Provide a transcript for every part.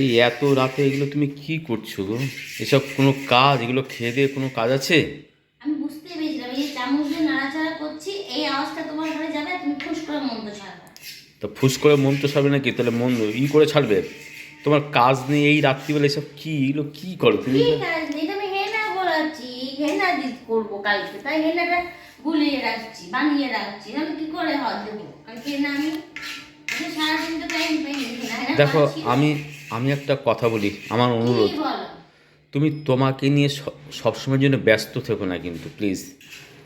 এই এত রাতে এগুলো তুমি কি করছ গো? এসব কোনো কাজ? এগুলো খেয়ে দিয়ে কোনো কাজ আছে? আমি বুঝতে পেরেছিলাম এই চামচ দিয়ে নাড়াচাড়া করছি এই আওয়াজটা তোমার ঘরে যাবে তুমি ফুস করে মন্দ ছাড়বে। তো ফুস করে মন তো ছাড়বে নাকি? তাহলে মন ই করে ছাড়বে? তোমার কাজ নেই এই রাত্রিবেলা এসব কি? এগুলো কি করো তুমি? এটা আমি হেনা বলাচ্ছি হেনা দিত করব কালকে তাই হেনাটা গুলিয়ে রাখছি বানিয়ে রাখছি আমি কি করে হাত দেবো হেনা আমি আমি সারাদিন তো টাইম পাইনি হেনা হেনা দেখো আমি আমি একটা কথা বলি আমার অনুরোধ। তুমি তোমাকে নিয়ে সবসময়ের জন্য ব্যস্ত থেকো না কিন্তু প্লিজ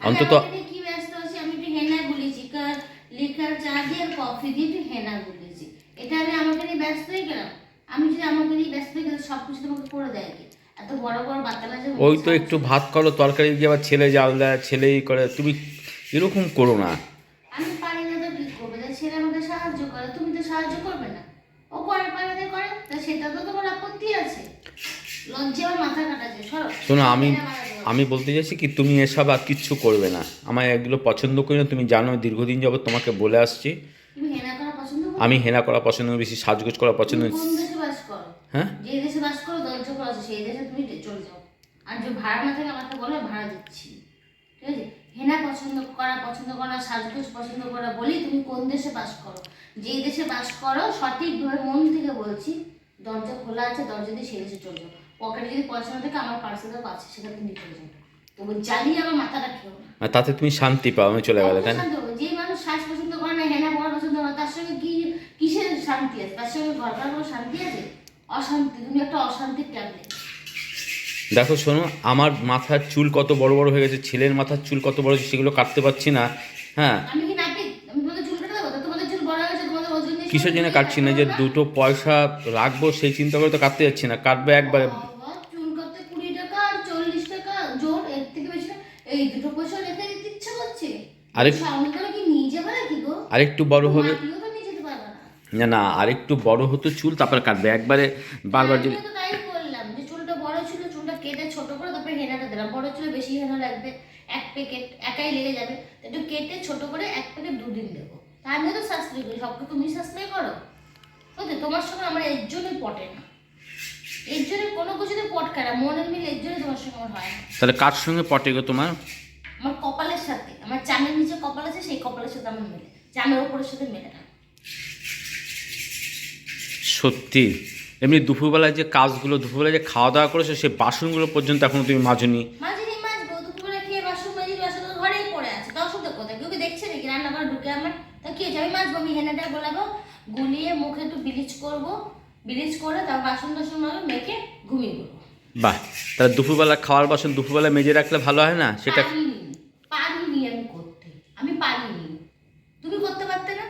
অন্তত আমি আমাকে কি ব্যস্ত আছি? আমি একটু হেনা গুলেছি কার লিকার চা দিয়ে আর কফি দিয়ে একটু হেনা গুলেছি এটা আমি আমাকে নিয়ে ব্যস্ত হয়ে গেলাম আমি যদি আমাকে নিয়ে ব্যস্ত হয়ে গেলে সব কিছু তোমাকে করে দেয় কি? এত বড় বড় বাচ্চারা যে ওই তো একটু ভাত করো তরকারি দিয়ে আবার ছেলে জাল দেয় ছেলেই করে তুমি এরকম করো না আমি পারি না তো কি করবে তা ছেলে আমাকে সাহায্য করে তুমি তো সাহায্য করবে না ও করে পারে না করে তা সেটা তো তোমার আপত্তি আছে। লজ্জা মাথা কাটাছে সরো। শোনো আমি। আমি বলতে চাইছি কি তুমি এসব আর কিচ্ছু করবে না। আমার এগুলো পছন্দ করি না তুমি জানো দীর্ঘদিন যাবত তোমাকে বলে আসছি। তুমি হেনা করা পছন্দ করো? আমি হেনা করা পছন্দ করি, বেশি সাজগোজ করা পছন্দ করি। কোন দেশে বাস করো? হ্যাঁ? যে দেশে বাস করো দরজা খোলা আছে সেই দেশে তুমি চলে যাও। আর যে ভাড়া না থাকে আমাকে বলো ভাড়া দিচ্ছি। ঠিক আছে? হেনা পছন্দ করা পছন্দ করা সাজগোজ পছন্দ করা বলি তুমি কোন দেশে বাস করো? যেই দেশে বাস করো সঠিকভাবে মন থেকে বলছি দরজা খোলা আছে দরজা দিয়ে সেই দেশে চলে যাও পকেটে যদি পয়সা না থাকে আমার পার্সে আছে সেটা তুমি চলে যাও। তবু জ্বালিয়ে আমার মাথাটা খেও আর তাতে তুমি শান্তি পাও আমি চলে গেলে তাই না? যে মানুষ শ্বাস পছন্দ করে না হেনা পড়া পছন্দ করে তার সঙ্গে কি কিসের শান্তি আছে? তার সঙ্গে ঘর কোনো শান্তি আছে? অশান্তি তুমি একটা অশান্তির ট্যাবলেট দেখো শোনো আমার মাথার চুল কত বড় বড় হয়ে গেছে ছেলের মাথার চুল কত বড় সেগুলো কাটতে পারছি না। হ্যাঁ। আমি তোমাদের চুল কেটে দেবো তো তোমাদের চুল বড় হয়ে গেছে তোমাদের ওজন দিয়ে কিসের জন্য কাটছি না যে দুটো পয়সা রাখব সেই চিন্তা করে তো কাটতে যাচ্ছি না কাটবে একবারে। আরেকটু বড় হবে। না। না আরেকটু বড় হতো চুল তারপরে কাটবে। একবারে বারবার যদি বেশি হেনা লাগবে এক প্যাকেট একাই লেগে যাবে। একটু কেটে ছোট করে এক প্যাকেট দুদিন দেবো। তা আমিও তো সাশ্রয় করি সবকে তুমি সাশ্রয় করো। বুঝলি? তোমার সঙ্গে আমার এর জন্যই পটে না। এর জন্য কোনো কিছুতে পট খায় না মনের মিল এর জন্য তোমার সঙ্গে আমার হয় না। তাহলে কার সঙ্গে পটে গো তোমার? আমার কপালের সাথে আমার চামের নিচে কপাল আছে সেই কপালের সাথে আমার মেলে। চামের ওপরের সাথে মেলে না। সত্যি। এমনি দুপুরবেলায় যে কাজগুলো দুপুরবেলায় যে খাওয়া দাওয়া করেছ সেই বাসনগুলো পর্যন্ত এখনও তুমি মাজনি মাঝে নেই মাঝবো দুপুরে খেয়ে বাসন মাজি বাসন তো ঘরেই পড়ে আছে তো অসুবিধা কোথায় কেউ কি দেখছে নাকি রান্নাঘর ঢুকে আমার তা কি হয়েছে আমি মাছবো আমি হেনাটা গোলাবো গুলিয়ে মুখে একটু ব্লিচ করব ব্লিচ করে তারপর বাসন টাসন মেখে ঘুমিয়ে পড়ব। বাহ তাহলে দুপুরবেলা খাওয়ার বাসন দুপুরবেলা মেজে রাখলে ভালো হয় না? সেটা পারিনি আমি করতে। আমি পারিনি। তুমি করতে পারতে না?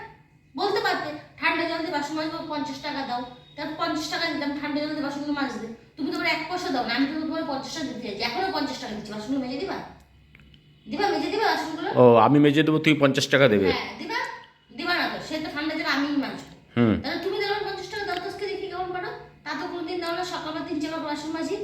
বলতে পারতে ঠান্ডা জল দিয়ে বাসন মাজবো পঞ্চাশ টাকা দাও। তারপর পঞ্চাশ টাকা দিতাম ঠান্ডা জল দিয়ে বাসনগুলো মাজতে। তুমি তোমার এক পয়সা দাও না আমি তো তোমার পঞ্চাশ টাকা দিতে চাইছি। এখনও পঞ্চাশ টাকা দিচ্ছি বাসনগুলো মেজে দিবা? দিবা মেজে দিবা বাসনগুলো? ও আমি মেজে দেবো তুমি পঞ্চাশ টাকা দেবে। হ্যাঁ দিবা। দিবা না তো সে তো ঠান্ডা জল আমিই মাজবো। হুম। তাহলে তুমি দেওয়ার পঞ্চাশ টাকা দাও তোকে দেখি কেমন পারো তা তো কোনোদিন দাও না সকালবেলা তিন মাজি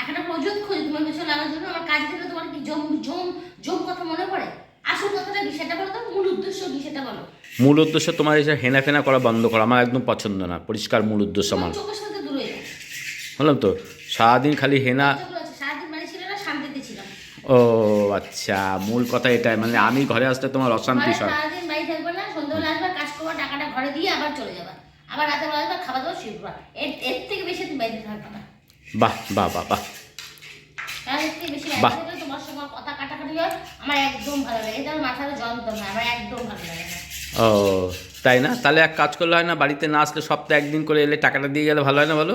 একটা প্রজোদ খোঁজ তোমার পেছনে লাগার জন্য আমার কাজ দিলে তোমার কি জম জম জম কথা মনে পড়ে? আসল কথাটা কি সেটা বলো তো মূল উদ্দেশ্য কি সেটা বলো। মূল উদ্দেশ্য তোমার এসে হেনা ফেনা করা বন্ধ করা আমার একদম পছন্দ না পরিষ্কার মূল উদ্দেশ্য আমার। চোখের সাথে দূরে বললাম তো সারাদিন খালি হেনা সারাদিন বাড়ি ছিল না শান্তিতে ছিলাম। ও আচ্ছা মূল কথা এটাই মানে আমি ঘরে আসতে তোমার অশান্তি সব। সারাদিন বাড়ি থাকবে না সন্ধ্যাবেলা আসবে কাজ করবা টাকাটা ঘরে দিয়ে আবার চলে যাবা। আবার রাতে বেলা আসবে খাবার দাবার শুয়ে এর এর থেকে বেশি তুমি বাইরে থাকবে না। বাহ বাহ বাহ বাহ। বাহ। ও তাই না? তাহলে এক কাজ করলে হয় না বাড়িতে না আসলে সপ্তাহে একদিন করে এলে টাকাটা দিয়ে গেলে ভালো হয় না বলো?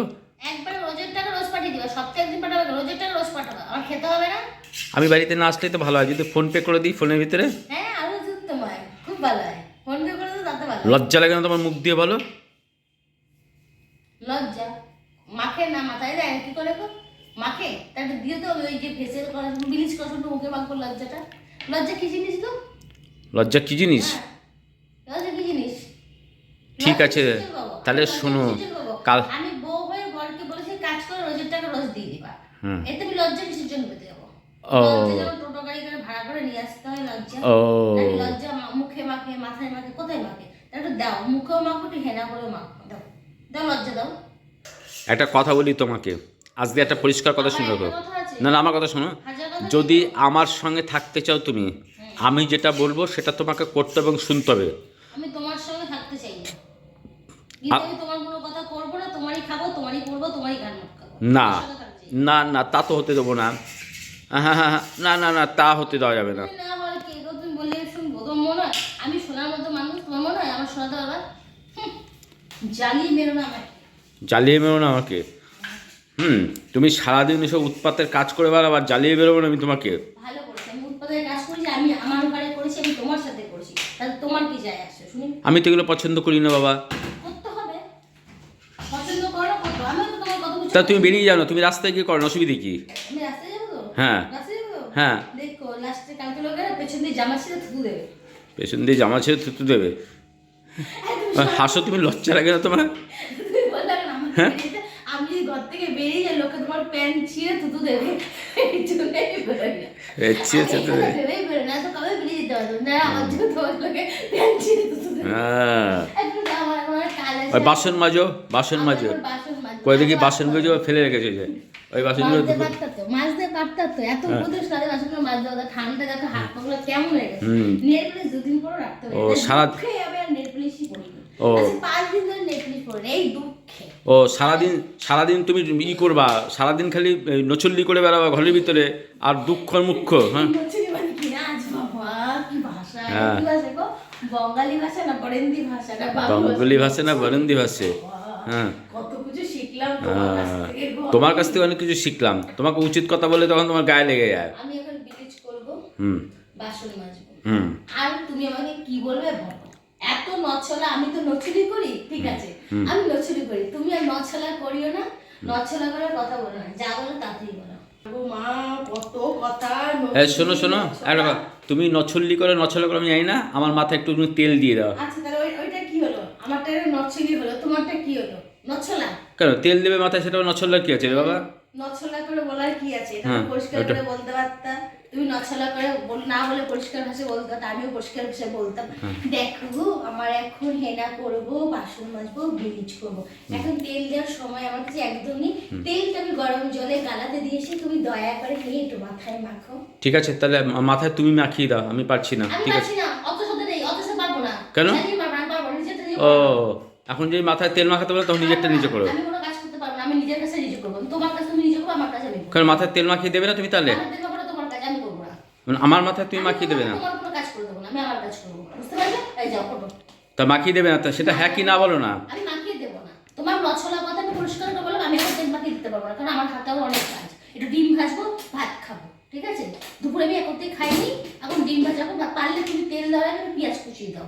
আমি বাড়িতে না আসলেই তো ভালো হয় যদি ফোন পে করে দিই ফোনের ভিতরে? হয়। লজ্জা লাগে না তোমার মুখ দিয়ে বলো? লজ্জা মাখে না মাথায় দেয় কি করে মাখে তাহলে দিয়ে তো ওই যে ফেসিয়াল করার জন্য ব্লিচ করার মুখে মাখবো লজ্জাটা। লজ্জা কি জিনিস তো লজ্জা কি জিনিস? হ্যাঁ। লজ্জা কি জিনিস? ঠিক আছে, তাহলে শোনো, কাল- আমি বউ হয়ে বরকে বলেছি কাজ করে রোজের টাকা রোজ দিয়ে দিবা। এতে আমি লজ্জা কিসের জন্য পেতে যাব? ও। টোটো গাড়ি করে ভাড়া করে নিয়ে আসতে হয় লজ্জা। ও। লজ্জা মুখে মাখে মাথায় মাখে কোথায় মাখে? তাহলে দাও মুখেও মাখো হেনা করেও মাখো। দাও দাও লজ্জা দাও। একটা কথা বলি তোমাকে। আজকে একটা পরিষ্কার কথা শুনে রাখো। না না আমার কথা শোনো যদি আমার সঙ্গে থাকতে চাও তুমি আমি যেটা বলব সেটা তোমাকে করতে এবং শুনতে হবে আমি তোমার সঙ্গে থাকতে চাই না আমি তোমার কোনো কথা করব না তোমারই খাব তোমারই করব তোমারই গান না তা তো হতে দেবো না হ্যাঁ হ্যাঁ হ্যাঁ, না না না তা হতে দেওয়া যাবে না মনে হয় আমি শোনার মতো মানুষ তোমার মনে হয় আমার শোনাতে জ্বালিয়ে মেরো না আমাকে জ্বালিয়ে বেরো না আমাকে হুম তুমি সারাদিন এসব উৎপাতের কাজ করে বেড়াবার জ্বালিয়ে বেরোবো না আমি তোমাকে? ভালো করেছি আমি উৎপাদনের কাজ করেছি আমি আমার ঘরে করেছি আমি তোমার সাথে করেছি। তাহলে তোমার কি যায় আসে শুনি? আমি তো এগুলো পছন্দ করি না বাবা। করতে হবে। পছন্দ করো করো আমি তো তোমার কত কিছু তা তুমি বেরিয়ে যাও না তুমি রাস্তায় গিয়ে করো না অসুবিধে কি? আমি রাস্তায় যাব তো? হ্যাঁ। রাস্তায় যাব? হ্যাঁ। দেখো লাস্টে কালকে লোকেরা পেছন দিয়ে জামা ছিঁড়ে থুতু দেবে। পেছন দিয়ে জামা ছেড়ে থুতু দেবে? হাসো তুমি লজ্জা লাগে না তোমার? হ্যাঁ? বেরিয়ে যা- আমি যদি ঘর থেকে বেরিয়ে লোকে তোমার ছিঁড়ে থুতু দেবে এই জন্যই না। তো কবে বেরিয়ে যেতে পারতো? না, আমার জন্য তোমার লোকে ছিঁড়ে থুতু। ওই বাসন মাজো বাসন মাজো কই দেখি বাসনগুলো ফেলে রেখেছে যে ওই পারতা তো, মাজতে পারতা তো। এত হ্যাঁ। উপদেশ তাদের বাসনগুলো মাজতে হতো। ঠান্ডা দেখো হাত পাগুলো কেমন হয়ে গেছে। নেল পালিশ দুদিন পরও রাখতে হবে। ও, সারা- দুঃখে আমি আর নেল পালিশই পরিনি। ও। আজকে পাঁচ দিন ধরে নেল পালিশ পরিনি, এই। ও সারাদিন সারাদিন তুমি ই করবা সারাদিন খালি নচল্লি করে বেড়াবা ঘরের ভিতরে আর দুঃখ মুখ্য হ্যাঁ? মানে হ্যাঁ। বঙ্গালী ভাষা না বরেন্দি ভাষে হ্যাঁ। তোমার কাছ হ্যাঁ। থেকে তোমার কাছ থেকে অনেক কিছু শিখলাম। তোমাকে উচিত কথা বলে তখন তোমার গায়ে লেগে যায়। হুম। হুম। আর তুমি আমাকে কি বলবে বলো এত নছলা আমি তো নছুরি করি? ঠিক আছে। আমি নছুরি করি। তুমি আর নছলা করিও না। নছলা করে কথা বলো না। যা বলো তাতেই বলো। মা কত কথা এ শোনো শোনো। একটা তুমি নছল্লি করে নছলা করে আমি জানি না। আমার মাথায় একটু তেল দিয়ে দাও। আচ্ছা তাহলে ওইটা কি হলো? আমারটা নছলি হলো। তোমারটা কি হলো? নছলা? কেন তেল দেবে মাথায় সেটা নছল্লার কি আছে বাবা? নছলা করে বলার কি আছে? এটা হ্যাঁ, পরিষ্কার করে বলতে পারতা। তুমি নছলা করে না বলে পরিষ্কার ভাষায় বলতে আমিও পরিষ্কার ভাষায় বলতাম। দেখো আমার এখন হেনা করব বাসন মাজবো ব্লিচ করব। এখন তেল দেওয়ার সময় আমার কাছে একদম নেই তেলটা আমি গরম জলে গালাতে দিয়েছি তুমি দয়া করে নিয়ে একটু মাথায় মাখো। ঠিক আছে তাহলে মাথায় তুমি মাখিয়ে দাও আমি পারছি না ঠিক আছে? অত সাথে নেই অত সাথে পারব না কেন? ও এখন যদি মাথায় তেল মাখাতে বলে তখন নিজেরটা নিজে করো। আমি কোনো কাজ করতে পারব না আমি নিজের কাছে নিজে করব তোমার কাছে তুমি নিজে করব আমার কাছে কারণ মাথায় তেল মাখিয়ে দেবে না তুমি তাহলে আমার দেখবে ওটা তোমার কাজ আমি করব না মানে আমার মাথায় তুমি মাখিয়ে দেবে না। কাজ করে দেবো না আমি আমার কাজ করব। বুঝতে পারছ এই যাও করব তা মাখিয়ে দেবে না তা সেটা হ্যাঁ কি না বলো না। আমি মাখিয়ে দেবো না। তোমার মছলা কথা আমি পরিষ্কার করে বললাম আমি এখন মাখিয়ে দিতে পারব না কারণ আমার হাতেও অনেক কাজ। একটু ডিম ভাজবো ভাত খাব ঠিক আছে? দুপুরে আমি একত্রে খাইনি এখন ডিম ভাজাবো পারলে তুমি তেল দেওয়ার আগে পেঁয়াজ কুচিয়ে দাও।